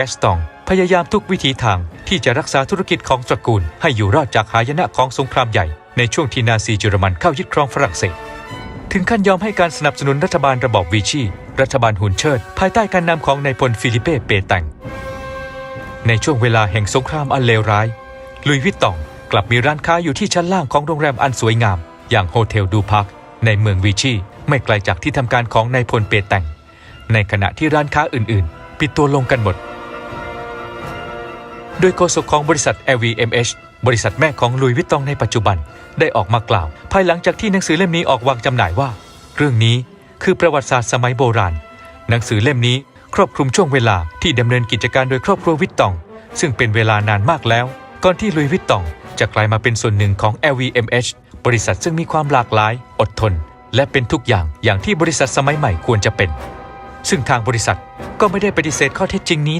แอสตองพยายามทุกวิธีทางที่จะรักษาธุรกิจของตระกูล ให้อยู่รอดจากหายนะของสงครามใหญ่ ในช่วงที่นาซีเยอรมันเข้ายึดครองฝรั่งเศส ถึงขั้นยอมให้การสนับสนุนรัฐบาลระบอบวีชี รัฐบาลหุนเชิด ภายใต้การนำของนายพลฟิลิเป้เปแตงในช่วงเวลาแห่งสงครามอันเลวร้าย ลุยวิตตองกลับมีร้านค้าอยู่ที่ชั้นล่างของโรงแรมอันสวยงาม อย่างโฮเทลดูพาร์คในเมืองวีชีไม่ไกลจากที่ทำการของนายพลเปแตงในขณะที่ร้านค้าอื่น ๆ ปิดตัวลงกันหมด โดยโฆษกของบริษัท LVMH บริษัทแม่ของลุยวิตตองในปัจจุบันได้ออกมากล่าว ภายหลังจากที่หนังสือเล่มนี้ออกวางจำหน่ายว่า เรื่องนี้คือประวัติศาสตร์สมัยโบราณ หนังสือเล่มนี้ครอบคลุมช่วงเวลาที่ดำเนินกิจการโดยครอบครัววิตตอง ซึ่งเป็นเวลานานมากแล้ว ก่อนที่ลุยวิตตอง จะกลายมาเป็นส่วนหนึ่งของ LVMH บริษัทซึ่งมีความหลากหลาย อดทน และเป็นทุกอย่างอย่างที่บริษัทสมัยใหม่ควรจะเป็น ซึ่งทางบริษัทก็ไม่ได้ปฏิเสธข้อเท็จจริงนี้